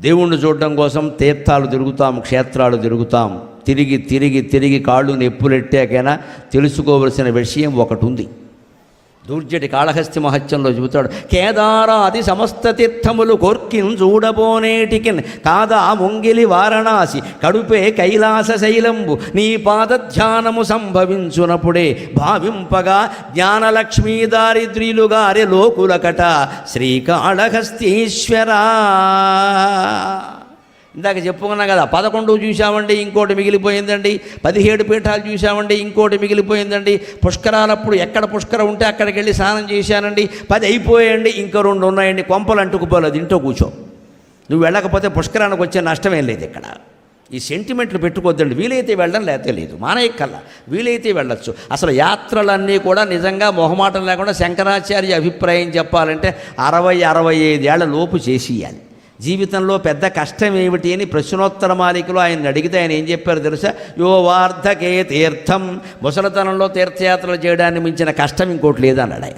దేవుణ్ణి చూడడం కోసం తీర్థాలు తిరుగుతాం క్షేత్రాలు తిరుగుతాం. తిరిగి తిరిగి తిరిగి కాళ్ళు నెప్పులెట్టాకైనా తెలుసుకోవలసిన విషయం ఒకటి ఉంది దూర్జటి కాళహస్తి మహత్యంలో చెబుతాడు కేదారాది సమస్త తీర్థములు కోర్కిన్ చూడబోనేటికిన్ కాదా ముంగిలి వారణాసి కడుపే కైలాస శైలంబు నీ పాదధ్యానము సంభవించునప్పుడే భావింపగా జ్ఞానలక్ష్మీ దారిద్ర్యులుగారె లోకులకట శ్రీకాళహస్తీశ్వరా. ఇందాక చెప్పుకున్నాం కదా పదకొండు చూసామండి ఇంకోటి మిగిలిపోయిందండి. పదిహేడు పీఠాలు చూసామండి ఇంకోటి మిగిలిపోయిందండి. పుష్కరాలప్పుడు ఎక్కడ పుష్కరం ఉంటే అక్కడికి వెళ్ళి స్నానం చేశానండి. పది అయిపోయాయండి ఇంకో రెండు ఉన్నాయండి. కొంపలు అంటుకుపోలేదు ఇంట్లో కూర్చో. నువ్వు వెళ్ళకపోతే పుష్కరానికి వచ్చే నష్టమేం లేదు ఇక్కడ. ఈ సెంటిమెంట్లు పెట్టుకోవద్దండి. వీలైతే వెళ్ళడం లేకపోతే లేదు. మానేయక్కల్లా వీలైతే వెళ్ళొచ్చు. అసలు యాత్రలన్నీ కూడా నిజంగా మొహమాటం లేకుండా శంకరాచార్య అభిప్రాయం చెప్పాలంటే అరవై అరవై ఐదేళ్ళ లోపు చేసియాలి. జీవితంలో పెద్ద కష్టం ఏమిటి అని ప్రశ్నోత్తర మాలికలో ఆయన అడిగితే ఆయన ఏం చెప్పారు తెలుసా? యో వార్ధకే తీర్థం ముసలితనంలో తీర్థయాత్రలు చేయడాన్ని మించిన కష్టం ఇంకోటి లేదన్నాడు ఆయన.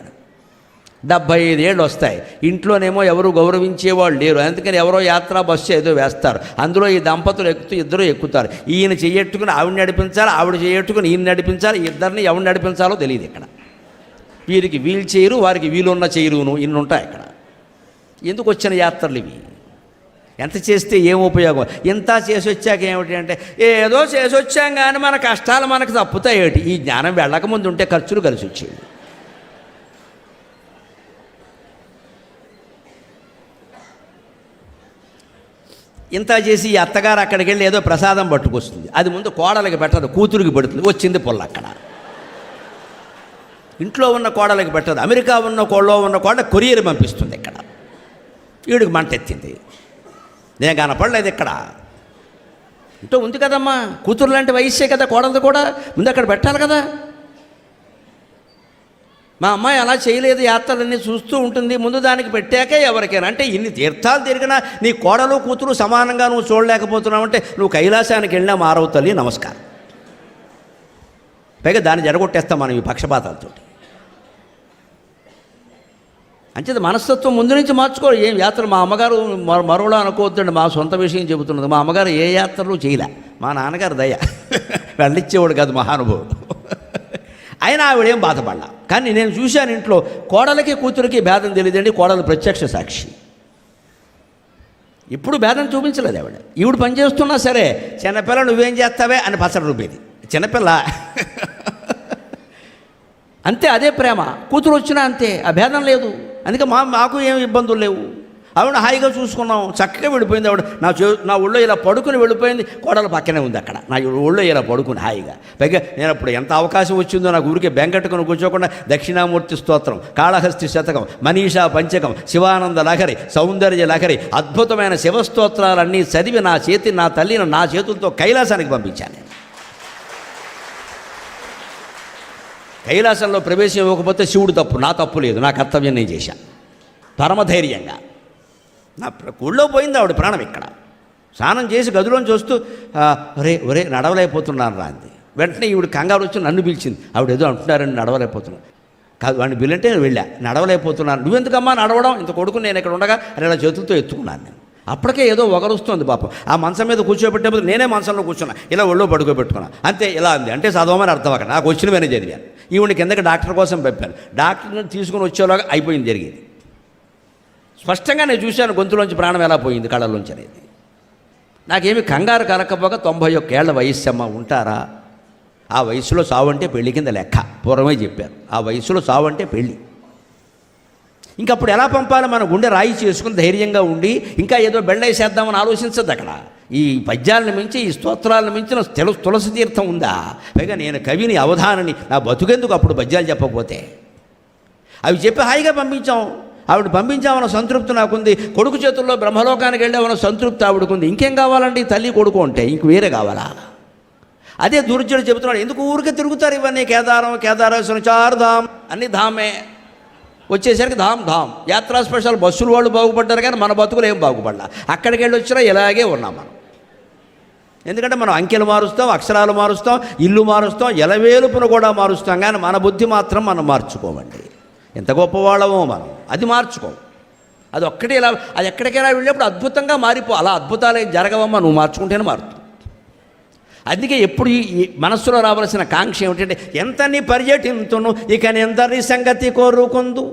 డెబ్భై ఐదేళ్ళు వస్తాయి. ఇంట్లోనేమో ఎవరు గౌరవించేవాళ్ళు లేరు. అందుకని ఎవరో యాత్ర బస్సు ఏదో వేస్తారు. అందులో ఈ దంపతులు ఎక్కుతూ ఇద్దరు ఎక్కుతారు. ఈయన చేయట్టుకుని ఆవిడ నడిపించాలి? ఆవిడ చేయట్టుకుని ఈయన నడిపించాలి? ఇద్దరిని ఎవరు నడిపించాలో తెలియదు ఇక్కడ. వీరికి వీల్ చేయరు వారికి వీలున్న చేయరును ఇన్ని ఉంటాయి ఇక్కడ. ఎందుకు వచ్చిన యాత్రలు ఇవి? ఎంత చేస్తే ఏం ఉపయోగం? ఇంత చేసి వచ్చాక ఏమిటి అంటే ఏదో చేసి వచ్చాం కానీ మన కష్టాలు మనకు తప్పుతాయి ఏమిటి? ఈ జ్ఞానం వెళ్ళకముందు ఉంటే ఖర్చులు కలిసి వచ్చేవి. ఇంత చేసి ఈ అత్తగారు అక్కడికి వెళ్ళి ఏదో ప్రసాదం పట్టుకొస్తుంది. అది ముందు కోడలికి పెట్టదు కూతురికి పెడుతుంది. వచ్చింది పొల్ల అక్కడ. ఇంట్లో ఉన్న కోడలికి పెట్టదు అమెరికా ఉన్న కోళ్ళలో ఉన్న కోడ కొరియర్ పంపిస్తుంది ఇక్కడ. వీడికి మంట ఎత్తింది. నేను కనపడలేదు ఇక్కడ. ఇంట్లో ఉంది కదమ్మా. కూతురు లాంటి వయస్సే కదా కోడలది కూడా. ముందు అక్కడ పెట్టాలి కదా. మా అమ్మాయి అలా చేయలేదు యాత్రలన్నీ చూస్తూ ఉంటుంది. ముందు దానికి పెట్టాకే ఎవరికైనా. అంటే ఇన్ని తీర్థాలు తిరిగినా నీ కోడలు కూతురు సమానంగా నువ్వు చూడలేకపోతున్నావు అంటే నువ్వు కైలాసానికి వెళ్ళినా మారవు తల్లి నమస్కారం. పైగా దాన్ని జరగొట్టేస్తాం మనం ఈ పక్షపాతాలతోటి. అంచేది మనస్తత్వం ముందు నుంచి మార్చుకోవాలి. ఏం యాత్ర మా అమ్మగారు మరోలా అనుకోవద్దండి మా సొంత విషయం చెబుతున్నది. మా అమ్మగారు ఏ యాత్రలు చేయలే. మా నాన్నగారు దయ. వెళ్ళిచ్చేవాడు కాదు మహానుభావుడు. అయినా ఆవిడేం బాధపడలా. కానీ నేను చూశాను ఇంట్లో కోడలకి కూతురికి భేదం తెలియదండి కోడలు ప్రత్యక్ష సాక్షి. ఇప్పుడు భేదం చూపించలేదు ఆవిడ. ఈవిడ పని చేస్తున్నా సరే చిన్నపిల్ల నువ్వేం చేస్తావే అని పసరు రూపేది. చిన్నపిల్ల. అంతే అదే ప్రేమ. కూతురు వచ్చినా అంతే ఆ భేదం లేదు. అందుకే మా మాకు ఏమి ఇబ్బందులు లేవు. ఆవిడ హాయిగా చూసుకున్నాం. చక్కగా వెళ్ళిపోయింది ఆవిడ. నా చే నా ఒళ్ళో ఇలా పడుకుని వెళ్ళిపోయింది. కోడలు పక్కనే ఉంది అక్కడ. నా ఒళ్ళో ఇలా పడుకుని హాయిగా. పైగా నేను అప్పుడు ఎంత అవకాశం వచ్చిందో నాకు ఊరికే బెంకట్టుకుని కూర్చోకుండా దక్షిణామూర్తి స్తోత్రం కాళహస్తి శతకం మనీషా పంచకం శివానంద లహరి సౌందర్య లహరి అద్భుతమైన శివస్తోత్రాలన్నీ చదివి నా చేతి నా తల్లిని నా చేతులతో కైలాసానికి పంపించాను కైలాసంలో ప్రవేశం ఇవ్వకపోతే శివుడు తప్పు నా తప్పు లేదు నా కర్తవ్యం నేను చేశాను పరమధైర్యంగా. నా ప్ర- ఊళ్ళో పోయింది ఆవిడ ప్రాణం ఇక్కడ. స్నానం చేసి గదిలోంచి వస్తూ ఒరే ఒరే నడవలేకపోతున్నాను రా అంది. వెంటనే ఈవిడ కంగారు వచ్చి నన్ను పిలిచింది. ఆవిడ ఏదో అంటున్నారని నడవలేకపోతున్నాను. కాదు వాడిని బిల్లంటే నేను వెళ్ళా. నడవలేకపోతున్నాను. నువ్వెందుకమ్మా నడవడం? ఇంత కొడుకు నేను ఇక్కడ ఉండగా? అని ఇలా చేతులతో ఎత్తుకున్నాను నేను. అప్పటికే ఏదో వగరుస్తుంది పాపం. ఆ మంచం మీద కూర్చోబెట్టేప్పుడు నేనే మంచంలో కూర్చున్నా. ఇలా ఒళ్ళో పడుకోబెట్టుకున్నా. అంతే ఇలా అంది. అంటే చదవమని అర్థం అక్కడ. నాకు వచ్చినవేనే చదివాను. ఈవిడ కిందకి డాక్టర్ కోసం పంపాను డాక్టర్ని తీసుకుని వచ్చేలాగా అయిపోయింది జరిగేది. స్పష్టంగా నేను చూశాను గొంతులోంచి ప్రాణం ఎలా పోయింది కళ్ళలోంచి అనేది. నాకేమి కంగారు కలకపోగా తొంభై ఒక్క ఏళ్ళ వయస్సు అమ్మ ఉంటారా? ఆ వయసులో సావు అంటే పెళ్ళి కింద లెక్క. పూర్వమే చెప్పారు ఆ వయసులో సావు అంటే పెళ్ళి ఇంకప్పుడు ఎలా పంపాలి మన గుండె రాయి చేసుకుని ధైర్యంగా ఉండి ఇంకా ఏదో బెండేసేద్దామని ఆలోచించద్దు అక్కడ. ఈ పద్యాలను మించి ఈ స్తోత్రాలను మించిన తెలు తులసి తీర్థం ఉందా? పైగా నేను కవిని అవధానని నా బతుకెందుకు అప్పుడు పద్యాలు చెప్పకపోతే? అవి చెప్పి హాయిగా పంపించాం. ఆవిడ పంపించామన్న సంతృప్తి నాకుంది. కొడుకు చేతుల్లో బ్రహ్మలోకానికి వెళ్ళామన్న సంతృప్తి ఆవిడకుంది. ఇంకేం కావాలండి? తల్లి కొడుకు అంటే ఇంక వేరే కావాలా? అదే దుర్జుడు చెబుతున్నాడు. ఎందుకు ఊరికే తిరుగుతారు ఇవన్నీ? కేదారం కేదారేశ్వరం చారుధాం అన్ని ధామే. వచ్చేసరికి ధామ్ ధామ్. యాత్రా స్పెషల్ బస్సులు వాళ్ళు బాగుపడ్డారు కానీ మన బతుకులు ఏం బాగుపడలా. అక్కడికి వెళ్ళి వచ్చినా ఇలాగే ఉన్నాం మనం. ఎందుకంటే మనం అంకెలు మారుస్తాం అక్షరాలు మారుస్తాం ఇల్లు మారుస్తాం ఎలవేలుపును కూడా మారుస్తాం కానీ మన బుద్ధి మాత్రం మనం మార్చుకోమండి. ఎంత గొప్పవాళ్ళమో మనం. అది మార్చుకోం. అది ఒక్కటే ఇలా అది ఎక్కడికైనా వెళ్ళినప్పుడు అద్భుతంగా మారిపో. అలా అద్భుతాలు ఏం జరగవమ్మా నువ్వు మార్చుకుంటేనే మారుతుంది అందుకే ఎప్పుడు ఈ మనస్సులో రావాల్సిన కాంక్ష ఏమిటంటే ఎంతని పర్యటింతును ఇక ఎందరి సంగతి కోరుకుందు?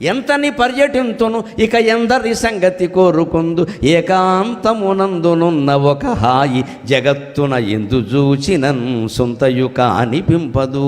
ఎంతని పర్యటింతును ఇక ఎందరి సంగతి కోరుకుందు? ఏకాంతమునందునున్న ఒక హాయి జగత్తున ఎందు చూచినన్ సొంతయు కానిపింపదు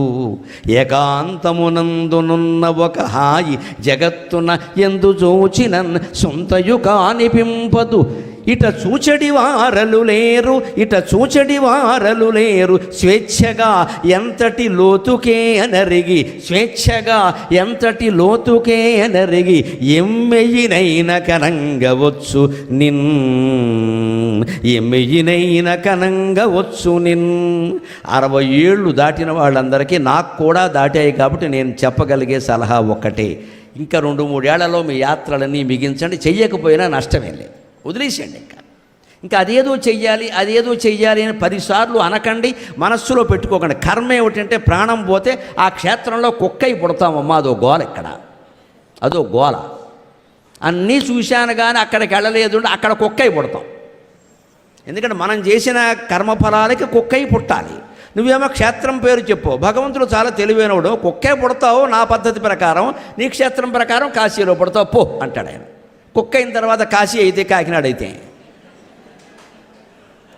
ఏకాంతమునందునున్న ఒక హాయి జగత్తున ఎందు చూచినన్ సొంతయు కానిపింపదు ఇట చూచడి వారలు లేరు ఇట చూచడి వారలు లేరు. స్వేచ్ఛగా ఎంతటి లోతుకే అనరిగి స్వేచ్ఛగా ఎంతటి లోతుకే అనరిగి ఎమ్మెయినైన కనంగవచ్చు నిన్ ఎమ్మెయినైన కనంగవచ్చు నిన్. అరవై ఏళ్ళు దాటిన వాళ్ళందరికీ నాకు కూడా దాటాయి కాబట్టి నేను చెప్పగలిగే సలహా ఒక్కటే. ఇంకా రెండు మూడేళ్ళలో మీ యాత్రలన్నీ మిగించండి. చెయ్యకపోయినా నష్టమే లేదు. వదిలేసేయండి ఇంకా. ఇంకా అదేదో చెయ్యాలి అదేదో చెయ్యాలి అని పదిసార్లు అనకండి మనస్సులో పెట్టుకోకండి. కర్మ ఏమిటంటే ప్రాణం పోతే ఆ క్షేత్రంలో కుక్కై పుడతామమ్మా అదో గోల ఇక్కడ. అదో గోల. అన్నీ చూశాను కానీ అక్కడికి వెళ్ళలేదు అక్కడ కుక్కై పుడతాం. ఎందుకంటే మనం చేసిన కర్మఫలాలకి కుక్కై పుట్టాలి. నువ్వేమో క్షేత్రం పేరు చెప్పు. భగవంతుడు చాలా తెలివైనవాడు. కుక్కే పుడతావు నా పద్ధతి ప్రకారం నీ క్షేత్రం ప్రకారం కాశీలో పుడతావు పో అంటాడు ఆయన. కుక్క అయిన తర్వాత కాశీ అయితే కాకినాడ అయితే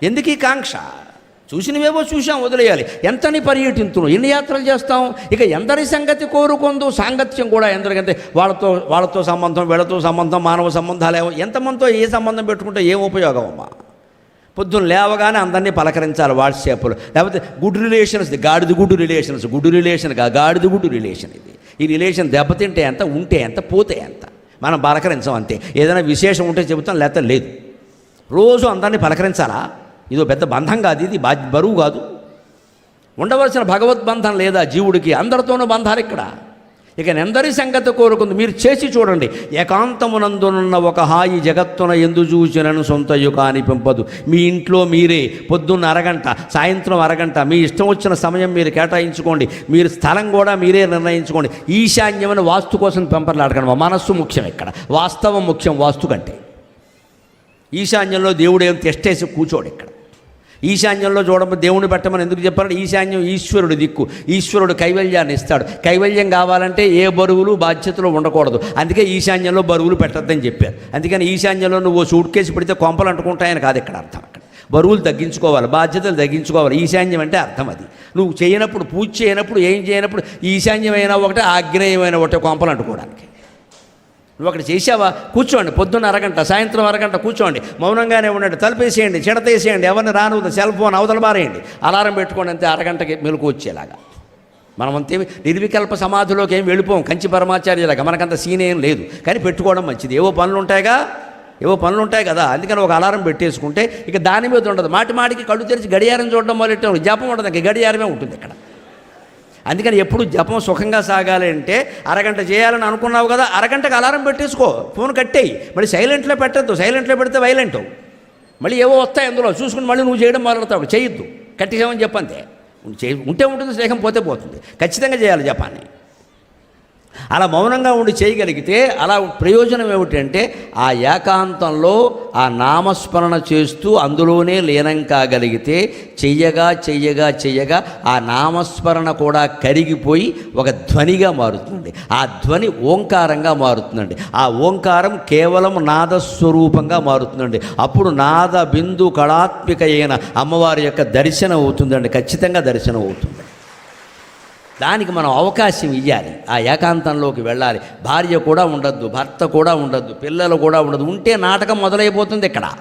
ఎందుకు ఈ కాంక్ష? చూసినవేవో చూసాం వదిలేయాలి. ఎంతని పర్యటించును ఎన్ని యాత్రలు చేస్తాం? ఇక ఎందరి సంగతి కోరుకుందు? సాంగత్యం కూడా ఎందరికంటే వాళ్ళతో వాళ్ళతో సంబంధం వీళ్ళతో సంబంధం మానవ సంబంధాలు ఏమో ఎంతమందితో ఏ సంబంధం పెట్టుకుంటే ఏం ఉపయోగం అమ్మా పొద్దున్న లేవగానే అందరినీ పలకరించాలి వాట్సాప్లో. లేకపోతే గుడ్ రిలేషన్స్ గాడిద గుడ్డు రిలేషన్స్ గుడ్డు రిలేషన్ కా గాడిద గుడ్డు రిలేషన్ ఇది. ఈ రిలేషన్ దెబ్బతింటే ఎంత ఉంటే ఎంత పోతే ఎంత? మనం పలకరించాం అంతే. ఏదైనా విశేషం ఉంటే చెబుతాం లేకపోతే లేదు. రోజు అందరినీ పలకరించాలా? ఇదో పెద్ద బంధం కాదు ఇది బా బరువు కాదు. ఉండవలసిన భగవద్బంధం లేదా జీవుడికి? అందరితోనూ బంధాలు ఇక్కడ. ఇక నెందరి సంగతి కోరుకుంది. మీరు చేసి చూడండి. ఏకాంతమునందునున్న ఒక హాయి జగత్తున ఎందు చూచినను సొంత యుగాని పెంపదు. మీ ఇంట్లో మీరే పొద్దున్న అరగంట సాయంత్రం అరగంట మీ ఇష్టం వచ్చిన సమయం మీరు కేటాయించుకోండి. మీరు స్థలం కూడా మీరే నిర్ణయించుకోండి. ఈశాన్యమైన వాస్తు కోసం పెంపర్లాడకండి. మనస్సు ముఖ్యం ఇక్కడ. వాస్తవం ముఖ్యం వాస్తు కంటే. ఈశాన్యంలో దేవుడు ఏం కూర్చోడు ఇక్కడ. ఈశాన్యంలో చూడము దేవుని పెట్టమని ఎందుకు చెప్పారంటే ఈశాన్యం ఈశ్వరుడు దిక్కు. ఈశ్వరుడు కైవల్యాన్ని ఇస్తాడు. కైవల్యం కావాలంటే ఏ బరువులు బాధ్యతలు ఉండకూడదు. అందుకే ఈశాన్యంలో బరువులు పెట్టద్దని చెప్పారు. అందుకని ఈశాన్యంలో నువ్వు సూట్ కేసు పెడితే కొంపలు అంటుకుంటాయని కాదు ఇక్కడ అర్థం అక్కడ. బరువులు తగ్గించుకోవాలి బాధ్యతలు తగ్గించుకోవాలి. ఈశాన్యం అంటే అర్థం అది. నువ్వు చేయనప్పుడు పూజ చేయనప్పుడు ఏం చేయనప్పుడు ఈశాన్యమైన ఒకటే ఆగ్నేయమైన ఒకటే కొంపలు అంటుకోవడానికి. నువ్వు అక్కడ చేసావా కూర్చోండి. పొద్దున్న అరగంట సాయంత్రం అరగంట కూర్చోండి. మౌనంగానే ఉండండి. తలుపేసేయండి చెడతేసేయండి. ఎవరిని రాను సెల్ ఫోన్ అవతల బారేయండి అలారం పెట్టుకోండి అంతే. అరగంటకి మెలకు వచ్చేలాగా. మనం అంతేమి నిర్వికల్ప సమాధిలోకి ఏం వెళ్ళిపోం. కంచి పరమాచార్యలాగా. మనకంత సీన్ ఏం లేదు. కానీ పెట్టుకోవడం మంచిది. ఏవో పనులు ఉంటాయిగా? ఏవో పనులు ఉంటాయి కదా? అందుకని ఒక అలారం పెట్టేసుకుంటే ఇక దాని మీద ఉండదు. మాటి మాటికి కళ్ళు తెరిచి గడియారం చూడడం మొదలెట్టాం. జపం ఉండదు. ఇంక గడియారమే ఉంటుంది ఇక్కడ అందుకని ఎప్పుడు జపం సుఖంగా సాగాలి అంటే అరగంట చేయాలని అనుకున్నావు కదా అరగంటకు అలారం పెట్టేసుకో. ఫోన్ కట్టేయి. మళ్ళీ సైలెంట్లో పెట్టద్దు. సైలెంట్లో పెడితే వైలెంట్. మళ్ళీ ఏవో వస్తాయి అందులో. చూసుకుని మళ్ళీ నువ్వు చేయడం మొదలెడతావు. చేయొద్దు కట్టేసామని చెప్పంతే. చే ఉంటే ఉంటుంది స్నేహం పోతే పోతుంది. ఖచ్చితంగా చేయాలి జపాన్ని. అలా మౌనంగా ఉండి చేయగలిగితే అలా ప్రయోజనం ఏమిటంటే ఆ ఏకాంతంలో ఆ నామస్మరణ చేస్తూ అందులోనే లీనం కాగలిగితే చెయ్యగా చెయ్యగా చెయ్యగా ఆ నామస్మరణ కూడా కరిగిపోయి ఒక ధ్వనిగా మారుతుంది ఆ ధ్వని ఓంకారంగా మారుతుందండి. ఆ ఓంకారం కేవలం నాదస్వరూపంగా మారుతుందండి. అప్పుడు నాద బిందు కళాత్మిక అయిన అమ్మవారి యొక్క దర్శనం అవుతుందండి. ఖచ్చితంగా దర్శనం అవుతుంది. దానికి మనం అవకాశం ఇవ్వాలి ఆ ఏకాంతంలోకి వెళ్ళాలి. భార్య కూడా ఉండద్దు భర్త కూడా ఉండద్దు పిల్లలు కూడా ఉండదు ఉంటే నాటకం మొదలైపోతుంది ఇక్కడ.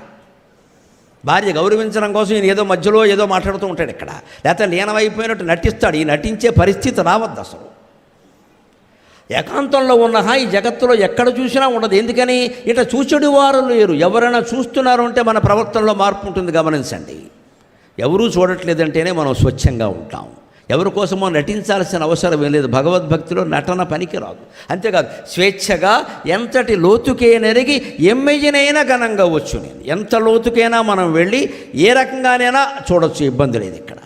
భార్య గౌరవించడం కోసం ఈయన ఏదో మధ్యలో ఏదో మాట్లాడుతూ ఉంటాడు ఇక్కడ. లేకపోతే లీనమైపోయినట్టు నటిస్తాడు. ఈ నటించే పరిస్థితి రావద్దు అసలు. ఏకాంతంలో ఉన్న ఈ జగత్తులో ఎక్కడ చూసినా ఉండదు. ఎందుకని? ఇట చూచడు వారు లేరు. ఎవరైనా చూస్తున్నారు అంటే మన ప్రవర్తనలో మార్పు ఉంటుంది. గమనించండి. ఎవరూ చూడట్లేదంటేనే మనం స్వచ్ఛంగా ఉంటాం. ఎవరి కోసమో నటించాల్సిన అవసరం ఏం లేదు. భగవద్భక్తిలో నటన పనికిరాదు. అంతేకాదు స్వేచ్ఛగా ఎంతటి లోతుకేనెరిగి ఎమ్మెయ్యనైనా ఘనంగా వచ్చు నేను. ఎంత లోతుకైనా మనం వెళ్ళి ఏ రకంగానైనా చూడొచ్చు ఇబ్బంది లేదు ఇక్కడ.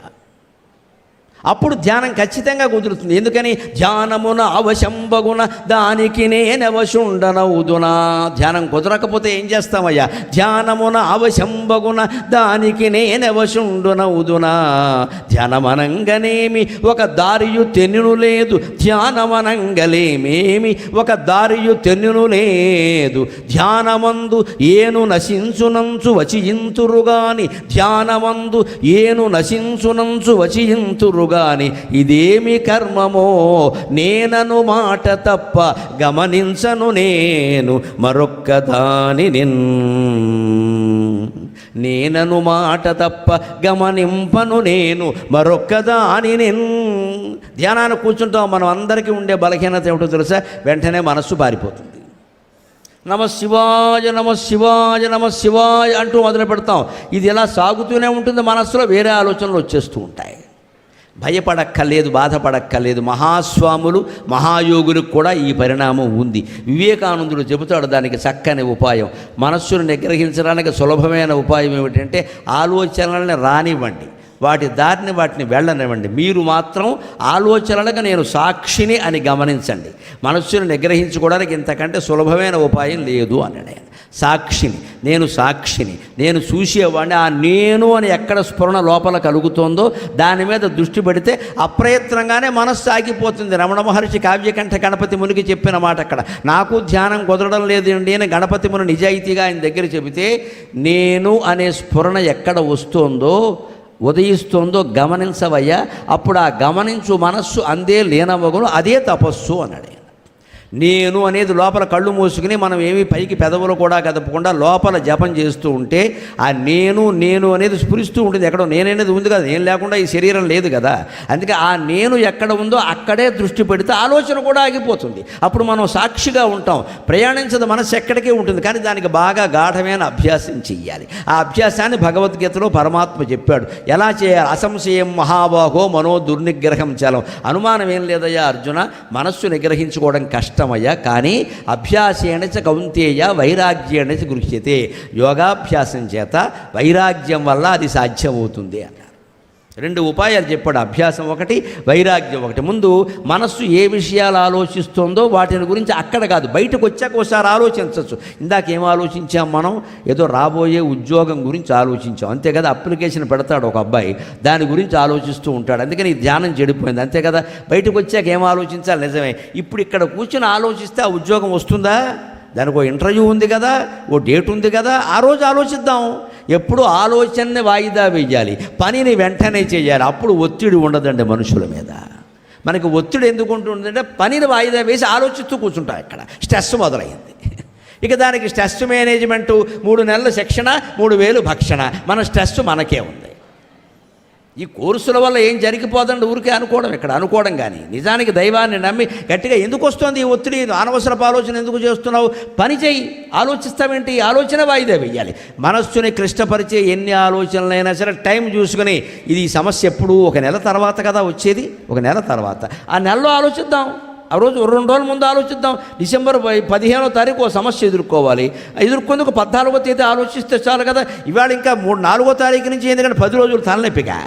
అప్పుడు ధ్యానం ఖచ్చితంగా కుదురుతుంది. ఎందుకని? ధ్యానమున అవశంబగున దానికి నేనవశుండనవుదునా ధ్యానం కుదరకపోతే ఏం చేస్తామయ్యా? ధ్యానమున అవశంబగున దానికి నేనవశుండునవుదునా ధ్యానమనంగనేమి ఒక దారియు తెన్నును లేదు. ధ్యానమనంగలేమేమి ఒక దారియు తెన్నును లేదు. ధ్యానమందు ఏను నశించునంచు వచియింతురుగాని ధ్యానమందు ఏను నశించునంచు గాని ఇదేమి కర్మమో నేనను మాట తప్ప గమనించను నేను మరొక్క దాని నేనను మాట తప్ప గమనింపను నేను మరొక్క దాని నిన్ ధ్యానాన్ని కూర్చుంటాం మనం అందరికీ ఉండే బలహీనత ఏమిటో తెలుసా? వెంటనే మనస్సు పారిపోతుంది. నమ శివాయ నమ శివాయ నమ శివాయ అంటూ మొదలు పెడతాం. ఇది ఇలా సాగుతూనే ఉంటుంది మనస్సులో వేరే ఆలోచనలు వచ్చేస్తూ ఉంటాయి. భయపడక్కర్లేదు బాధపడక్కర్లేదు. మహాస్వాములు మహాయోగులకు కూడా ఈ పరిణామం ఉంది. వివేకానందుడు చెబుతాడు దానికి చక్కని ఉపాయం. మనస్సును నిగ్రహించడానికి సులభమైన ఉపాయం ఏమిటంటే ఆలోచనల్ని రానివ్వండి. వాటి దారిని వాటిని వెళ్ళనివ్వండి. మీరు మాత్రం ఆలోచనలకు నేను సాక్షిని అని గమనించండి. మనస్సును నిగ్రహించుకోవడానికి ఇంతకంటే సులభమైన ఉపాయం లేదు అన్నాడు ఆయన సాక్షిని నేను సాక్షిని నేను చూసేవాడిని ఆ నేను అని ఎక్కడ స్ఫురణ లోపల కలుగుతోందో దాని మీద దృష్టి పెడితే అప్రయత్నంగానే మనస్సు ఆగిపోతుంది. రమణ మహర్షి కావ్యకంఠ గణపతి మునికి చెప్పిన మాట అక్కడ. నాకు ధ్యానం కుదరడం లేదండి అని గణపతి ముని నిజాయితీగా ఆయన దగ్గర చెబితే నేను అనే స్ఫురణ ఎక్కడ వస్తోందో ఉదయిస్తోందో గమనించవయ్యా. అప్పుడు ఆ గమనించు మనస్సు అందే లీనమగును అదే తపస్సు అన్నాడు నేను అనేది లోపల కళ్ళు మూసుకుని మనం ఏమీ పైకి పెదవులు కూడా కదపకుండా లోపల జపం చేస్తూ ఉంటే ఆ నేను నేను అనేది స్ఫురిస్తూ ఉంటుంది. ఎక్కడో నేననేది ఉంది కదా. నేను లేకుండా ఈ శరీరం లేదు కదా. అందుకే ఆ నేను ఎక్కడ ఉందో అక్కడే దృష్టి పెడితే ఆలోచన కూడా ఆగిపోతుంది. అప్పుడు మనం సాక్షిగా ఉంటాం. ప్రయాణించదు మనసు ఎక్కడికే ఉంటుంది. కానీ దానికి బాగా గాఢమైన అభ్యాసం చెయ్యాలి. ఆ అభ్యాసాన్ని భగవద్గీతలో పరమాత్మ చెప్పాడు. ఎలా చేయాలి? అసంశయం మహాబాహో మనో దుర్నిగ్రహం చలం. అనుమానం ఏం లేదయ్యా అర్జున? మనస్సు నిగ్రహించుకోవడం కష్టమయ్యా కానీ అభ్యాసేణ చ కౌంతేయ వైరాగ్యేణ చ గృహ్యతే. యోగాభ్యాసం చేత వైరాగ్యం వల్ల అది సాధ్యమవుతుంది అన్నారు. రెండు ఉపాయాలు చెప్పాడు. అభ్యాసం ఒకటి వైరాగ్యం ఒకటి. ముందు మనస్సు ఏ విషయాలు ఆలోచిస్తుందో వాటిని గురించి అక్కడ కాదు బయటకు వచ్చాక ఒకసారి ఆలోచించవచ్చు. ఇందాక ఏం ఆలోచించాం మనం? ఏదో రాబోయే ఉద్యోగం గురించి ఆలోచించాం. అంతే కదా అప్లికేషన్ పెడతాడు ఒక అబ్బాయి. దాని గురించి ఆలోచిస్తూ ఉంటాడు. అందుకని ధ్యానం చెడిపోయింది. అంతే కదా బయటకు వచ్చాక ఏం ఆలోచించాలి? నిజమే. ఇప్పుడు ఇక్కడ కూర్చొని ఆలోచిస్తే ఆ ఉద్యోగం వస్తుందా? దానికి ఓ ఇంటర్వ్యూ ఉంది కదా ఓ డేట్ ఉంది కదా ఆ రోజు ఆలోచిద్దాం. ఎప్పుడు ఆలోచనని వాయిదా వేయాలి పనిని వెంటనే చేయాలి అప్పుడు ఒత్తిడి ఉండదండి మనుషుల మీద. మనకి ఒత్తిడి ఎందుకు ఉంటుందంటే పనిని వాయిదా వేసి ఆలోచిస్తూ కూర్చుంటాం ఇక్కడ. స్ట్రెస్ మొదలైంది. ఇక దానికి స్ట్రెస్ మేనేజ్మెంటు మూడు నెలల శిక్షణ మూడు వేలు భక్షణ. మన స్ట్రెస్ మనకే ఉంది. ఈ కోర్సుల వల్ల ఏం జరిగిపోదండి ఊరికే అనుకోవడం? ఇక్కడ అనుకోవడం కానీ నిజానికి దైవాన్ని నమ్మి గట్టిగా ఎందుకు వస్తుంది ఈ ఒత్తిడి? అనవసరపు ఆలోచన ఎందుకు చేస్తున్నావు? పని చేయి ఆలోచిస్తావేంటి? ఈ ఆలోచన వాయిదా వెయ్యాలి. మనస్సుని క్లిష్టపరిచే ఎన్ని ఆలోచనలైనా సరే టైం చూసుకుని ఇది సమస్య ఎప్పుడు ఒక నెల తర్వాత కదా వచ్చేది? ఒక నెల తర్వాత. ఆ నెలలో ఆలోచిద్దాం. ఆ రోజు రెండు రోజుల ముందు ఆలోచిద్దాం. డిసెంబర్ పదిహేనో తారీఖు ఒక సమస్య ఎదుర్కోవాలి. ఎదుర్కొందుకు పద్నాలుగో తేదీ ఆలోచిస్తే చాలు కదా. ఇవాళ ఇంకా మూడు నాలుగో తారీఖు నుంచి ఎందుకంటే పది రోజులు తలనొప్పిగా.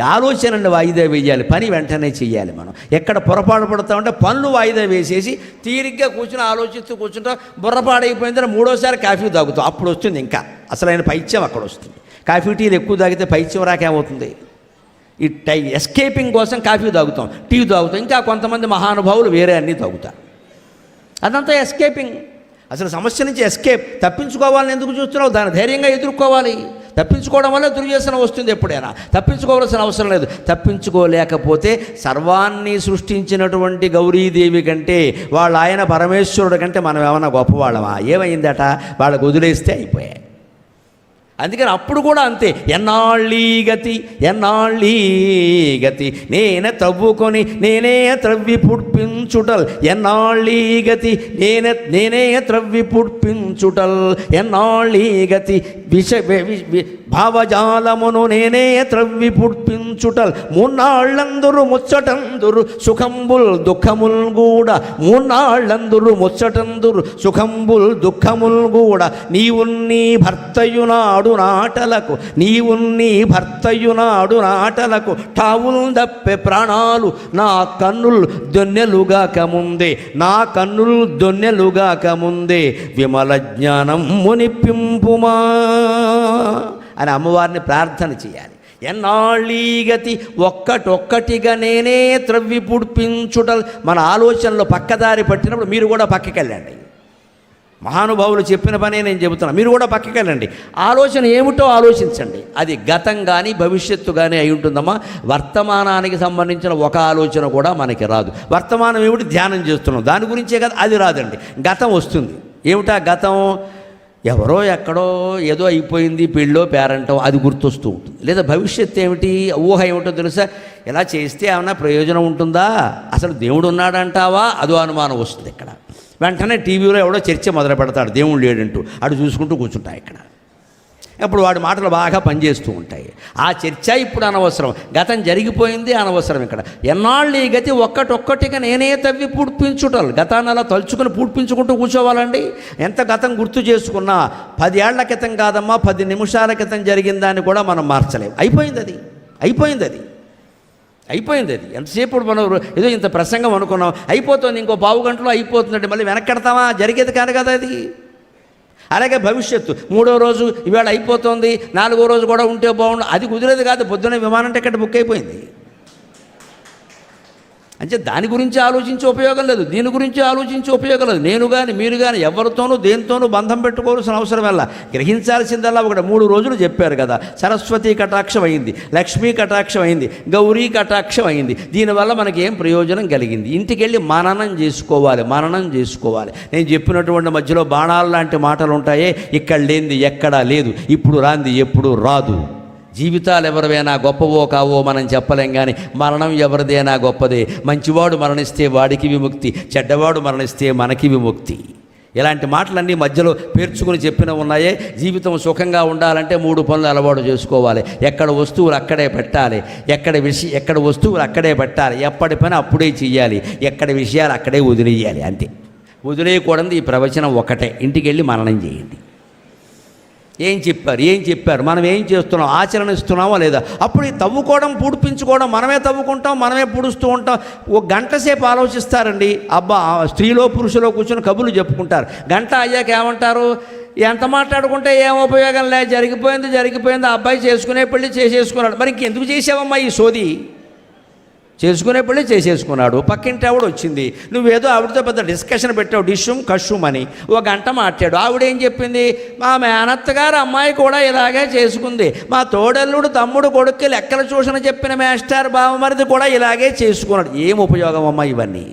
ఆలోచనని వాయిదా వేయాలి. పని వెంటనే చేయాలి మనం. ఎక్కడ పొరపాటు పడతామంటే పనులు వాయిదా వేసేసి తీరిగ్గా కూర్చుని ఆలోచిస్తూ కూర్చుంటాం బుర్రపాడైపోయిందని మూడోసారి కాఫీ తాగుతాం. అప్పుడు వస్తుంది ఇంకా. అసలైన పైత్యం అక్కడ వస్తుంది. కాఫీ టీలు ఎక్కువ తాగితే పైత్యం రాకేమవుతుంది ఈ టై ఎస్కేపింగ్ కోసం కాఫీ తాగుతాం. టీ తాగుతాం. ఇంకా కొంతమంది మహానుభావులు వేరే అన్నీ తాగుతారు. అదంతా ఎస్కేపింగ్. అసలు సమస్య నుంచి ఎస్కేప్. తప్పించుకోవాలని ఎందుకు చూస్తున్నావు? దాన్ని ధైర్యంగా ఎదుర్కోవాలి. తప్పించుకోవడం వల్ల దుర్వ్యసనం వస్తుంది ఎప్పుడైనా. తప్పించుకోవాల్సిన అవసరం లేదు. తప్పించుకోలేకపోతే సర్వాన్ని సృష్టించినటువంటి గౌరీదేవి కంటే వాళ్ళ ఆయన పరమేశ్వరుడు కంటే మనం ఏమైనా గొప్పవాళ్ళమా? ఏమైందట? వాళ్ళకు వదిలేస్తే అయిపోయాయి. అందుకని అప్పుడు కూడా అంతే ఎన్నాళ్ళీ గతి ఎన్నాళ్ళీ గతి నేనే తవ్వుకొని నేనే త్రవ్వి పుడ్పించుటల్ ఎన్నాళ్ళీ గతి నేనే నేనే త్రవ్వి పుడ్పించుటల్ ఎన్నాళ్ళీ గతి విష భావజాలమును నేనే త్రవ్వి పుడ్పించుటల్ మూన్నాళ్ళందరూ ముచ్చటందురు సుఖంబుల్ దుఃఖముల్ కూడా మూన్నాళ్ళందరూ ముచ్చటందురు సుఖంబుల్ దుఃఖముల్ కూడా నీవు నీ భర్తయునాడు నాడు నాటలకు నీవు నీ భర్తయు నాడు నాటలకు టావులు దప్పే ప్రాణాలు నా కన్నులు దొన్నెలుగాక ముందే నా కన్నులు దొన్నెలుగాక ముందే విమల జ్ఞానం మునిపింపుమా అని అమ్మవారిని ప్రార్థన చేయాలి. ఎన్నాళ్ళీగతి ఒక్కటొక్కటిగా నేనే త్రవ్వి పుడిపించుట మన ఆలోచనలో పక్కదారి పట్టినప్పుడు మీరు కూడా పక్కకెళ్ళండి. మహానుభావులు చెప్పిన పనే నేను చెబుతున్నా. మీరు కూడా పక్కకి వెళ్ళండి. ఆలోచన ఏమిటో ఆలోచించండి. అది గతం కానీ భవిష్యత్తు కానీ అయి ఉంటుందమ్మా. వర్తమానానికి సంబంధించిన ఒక ఆలోచన కూడా మనకి రాదు. వర్తమానం ఏమిటి? ధ్యానం చేస్తున్నాం. దాని గురించే కదా అది రాదండి. గతం వస్తుంది. ఏమిటా గతం? ఎవరో ఎక్కడో ఏదో అయిపోయింది పెళ్ళో పేరంటో అది గుర్తొస్తూ ఉంటుంది. లేదా భవిష్యత్తు ఏమిటి? ఊహ ఏమిటో తెలుసా? ఇలా చేస్తే ఏమైనా ప్రయోజనం ఉంటుందా? అసలు దేవుడు ఉన్నాడంటావా? అదో అనుమానం వస్తుంది ఇక్కడ. వెంటనే టీవీలో ఎవడో చర్చ మొదలు పెడతాడు దేవుడు లేడంటూ. అటు చూసుకుంటూ కూర్చుంటాయి ఇక్కడ. అప్పుడు వాడి మాటలు బాగా పనిచేస్తూ ఉంటాయి. ఆ చర్చ ఇప్పుడు అనవసరం. గతం జరిగిపోయింది అనవసరం ఇక్కడ. ఎన్నాళ్ళు ఈ గతి ఒక్కటొక్కటిగా నేనే తవ్వి పూడ్పించుటలు. గతాన్ని అలా తలుచుకుని పూడ్పించుకుంటూ కూర్చోవాలండి? ఎంత గతం గుర్తు చేసుకున్నా పది ఏళ్ళ క్రితం కాదమ్మా పది నిమిషాల క్రితం జరిగిందని కూడా మనం మార్చలేం. అయిపోయింది అది. అయిపోయింది అది. అయిపోయింది అది. ఎంతసేపు మనం ఏదో ఇంత ప్రసంగం అనుకున్నాం. అయిపోతుంది ఇంకో పావు గంటలో అయిపోతుందంటే మళ్ళీ వెనక్కెడతామా? జరిగేది కాదు కదా అది. అలాగే భవిష్యత్తు. మూడో రోజు ఇవాళ అయిపోతుంది నాలుగో రోజు కూడా ఉంటే బాగుండు. అది కుదిరేది కాదు. పొద్దున్న విమానం టికెట్ బుక్ అయిపోయింది. అంటే దాని గురించి ఆలోచించే ఉపయోగం లేదు దీని గురించి ఆలోచించే ఉపయోగం లేదు. నేను కానీ మీరు కానీ ఎవరితోనూ దేనితోనూ బంధం పెట్టుకోవాల్సిన అవసరం ఎలా? గ్రహించాల్సిందల్లా ఒకటి మూడు రోజులు చెప్పారు కదా సరస్వతి కటాక్షం అయింది లక్ష్మీ కటాక్షం అయింది గౌరీ కటాక్షం అయింది. దీనివల్ల మనకి ఏం ప్రయోజనం కలిగింది? ఇంటికి వెళ్ళి మననం చేసుకోవాలి మననం చేసుకోవాలి. నేను చెప్పినటువంటి మధ్యలో బాణాలు లాంటి మాటలు ఉంటాయే ఇక్కడ లేనిది ఎక్కడా లేదు ఇప్పుడు రాంది ఎప్పుడు రాదు. జీవితాలు ఎవరివైనా గొప్పవో కావో మనం చెప్పలేం కానీ మరణం ఎవరిదైనా గొప్పదే. మంచివాడు మరణిస్తే వాడికి విముక్తి చెడ్డవాడు మరణిస్తే మనకి విముక్తి. ఇలాంటి మాటలన్నీ మధ్యలో పేర్చుకుని చెప్పిన ఉన్నాయే. జీవితం సుఖంగా ఉండాలంటే మూడు పనులు అలవాటు చేసుకోవాలి. ఎక్కడ వస్తువులు అక్కడే పెట్టాలి. ఎక్కడ విషయ ఎక్కడ వస్తువులు అక్కడే పెట్టాలి. ఎప్పటి పని అప్పుడే చెయ్యాలి. ఎక్కడ విషయాలు అక్కడే వదిలేయాలి. అంతే. వదిలేయకూడదు ఈ ప్రవచనం ఒకటే ఇంటికి వెళ్ళి మననం చేయండి. ఏం చెప్పారు? ఏం చెప్పారు? మనం ఏం చేస్తున్నాం? ఆచరణ ఇస్తున్నామా లేదా? అప్పుడు ఈ తవ్వుకోవడం పూడిపించుకోవడం మనమే తవ్వుకుంటాం మనమే పూడుస్తూ ఉంటాం. ఒక గంట సేపు ఆలోచిస్తారండి. అబ్బా స్త్రీలో పురుషులో కూర్చొని కబుర్లు చెప్పుకుంటారు. గంట అయ్యాక ఏమంటారు? ఎంత మాట్లాడుకుంటే ఏం ఉపయోగం లే? జరిగిపోయింది జరిగిపోయింది. ఆ అబ్బాయి చేసుకునే పెళ్ళి చేసేసుకున్నాడు. మరి ఇంకెందుకు చేసావమ్మా ఈ సోది? చేసుకునే చేసేసుకున్నాడు. పక్కింటి ఆవిడ వచ్చింది. నువ్వేదో ఆవిడతో పెద్ద డిస్కషన్ పెట్టావు డిష్యూమ్ కష్యూమ్ అని. ఒక గంట మాట్లాడు. ఆవిడ ఏం చెప్పింది? మా మేనత్తగారు అమ్మాయి కూడా ఇలాగే చేసుకుంది. మా తోడల్లుడు తమ్ముడు కొడుక్కి లెక్కల చూసిన చెప్పిన మేస్టార్ బావమరిది కూడా ఇలాగే చేసుకున్నాడు. ఏం ఉపయోగం అమ్మా ఇవన్నీ?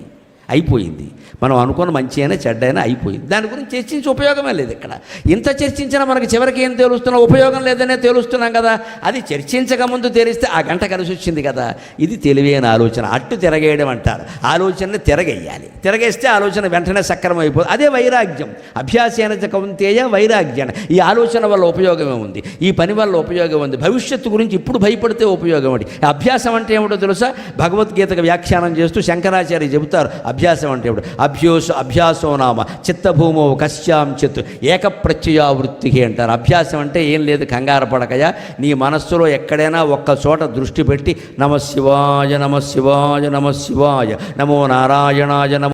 అయిపోయింది. మనం అనుకున్న మంచి అయినా చెడ్డ అయినా అయిపోయింది. దాని గురించి చర్చించి ఉపయోగమే లేదు ఇక్కడ. ఇంత చర్చించినా మనకి చివరికి ఏం తెలుస్తున్నా? ఉపయోగం లేదనే తెలుస్తున్నాం కదా. అది చర్చించక ముందు తెలిస్తే ఆ గంట కలిసి వచ్చింది కదా. ఇది తెలివైన ఆలోచన. అట్టు తిరగేయడం అంటారు. ఆలోచనని తిరగేయాలి. తిరగేస్తే ఆలోచన వెంటనే సక్రమం అయిపోతుంది అదే వైరాగ్యం. అభ్యాసేన కౌంతేయ వైరాగ్యం ఈ ఆలోచన వల్ల ఉపయోగమే ఉంది. ఈ పని వల్ల ఉపయోగం ఉంది. భవిష్యత్తు గురించి ఇప్పుడు భయపడితే ఉపయోగం ఏంటి అభ్యాసం అంటే ఏమిటో తెలుసా? భగవద్గీతకు వ్యాఖ్యానం చేస్తూ శంకరాచార్య చెబుతారు. అభ్యాసం అంటే ఏమిటో? అభ్యోస అభ్యాసో నామ. చిత్తభూమో కశ్యాం చిత్. ఏక ప్రత్యయావృత్తి అంటారు. అభ్యాసం అంటే ఏం లేదు కంగారు పడకయా నీ మనస్సులో ఎక్కడైనా ఒక్క చోట దృష్టి పెట్టి నమ శివాయ నమ శివాయ నమ శివాయ నమో నారాయణాయ నమ